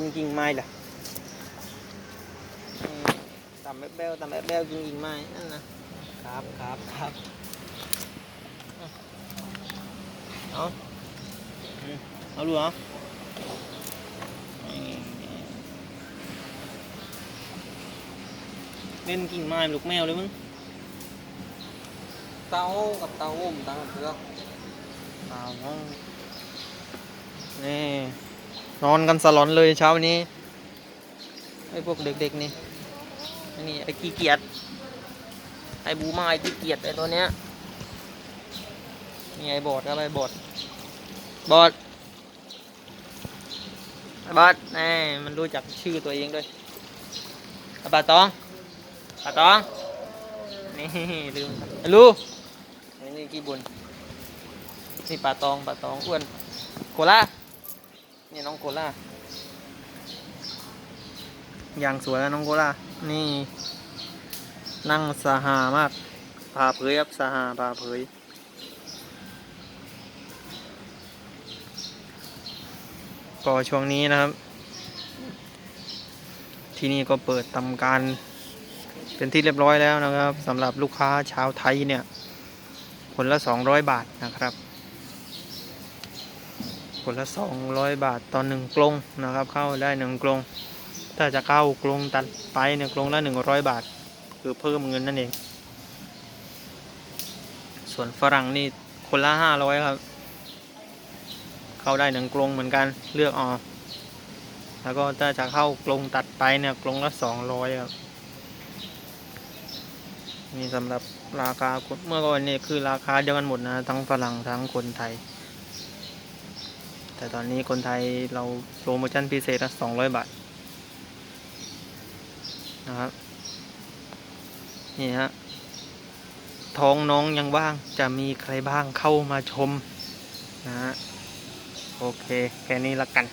กินกิ่งไม้ล่ะอืมตำแบ๊วๆตำแบ๊วๆกินกิ่งไม้นั่นนะครับครับครับเอาเอาดูเหรอเล่นกิ่งไม้ลูกแมวเลยมึงเต้ากับเต้าอุ้มตั้งเพื่อเอานี่ นอนกันสลอนเลยเช้านี้ไอ้พวกเด็กๆนี่ไอ้นี่ไอ้ขี้เกียจไอ้บูมาไอ้ขี้เกียจไอ้ตัวเนี้ยนี่ไอ้บอดอะไรบอดบอดไอ้บอดนี่มันรู้จักชื่อตัวเองด้วยไอ้ปลาตองปลาตองนี่ลืมไอ้ลูนี่นี่กี่บุญนี่ปลาตองปลาตองอ้วนโคล่า นี่น้องโคล่าอย่างสวยแล้วน้องโคล่า นี่ นั่งสหามากพาเผยครับสหาพาเผยก็ช่วงนี้นะครับ ที่นี่ก็เปิดทำการเป็นที่เรียบร้อยแล้วนะครับสำหรับลูกค้าชาวไทยเนี่ยคนละ 200 บาทนะครับ คนละ 200 บาทต่อหนึ่งกลงนะครับ เข้าได้หนึ่งกลง ถ้าจะเข้ากลงตัดไปเนี่ยกลงละ100 บาท คือเพิ่มเงินนั่นเอง ส่วนฝรั่งนี่คนละ500ครับ เข้าได้หนึ่งกลงเหมือนกันเลือกออกแล้วก็ถ้าจะเข้ากลงตัดไปเนี่ยกลงละ 200ครับนี่สำหรับราคาเมื่อก่อนนี่คือราคาเดียวกันหมดนะ ทั้งฝรั่งทั้งคนไทย แต่ตอนนี้คนไทยเราโปรโมชั่นพิเศษนะ200บาท นะครับ นี่ฮะ ท้องน้องยังว่าง จะมีใครบ้างเข้ามาชม นะฮะ โอเค แค่นี้ละกัน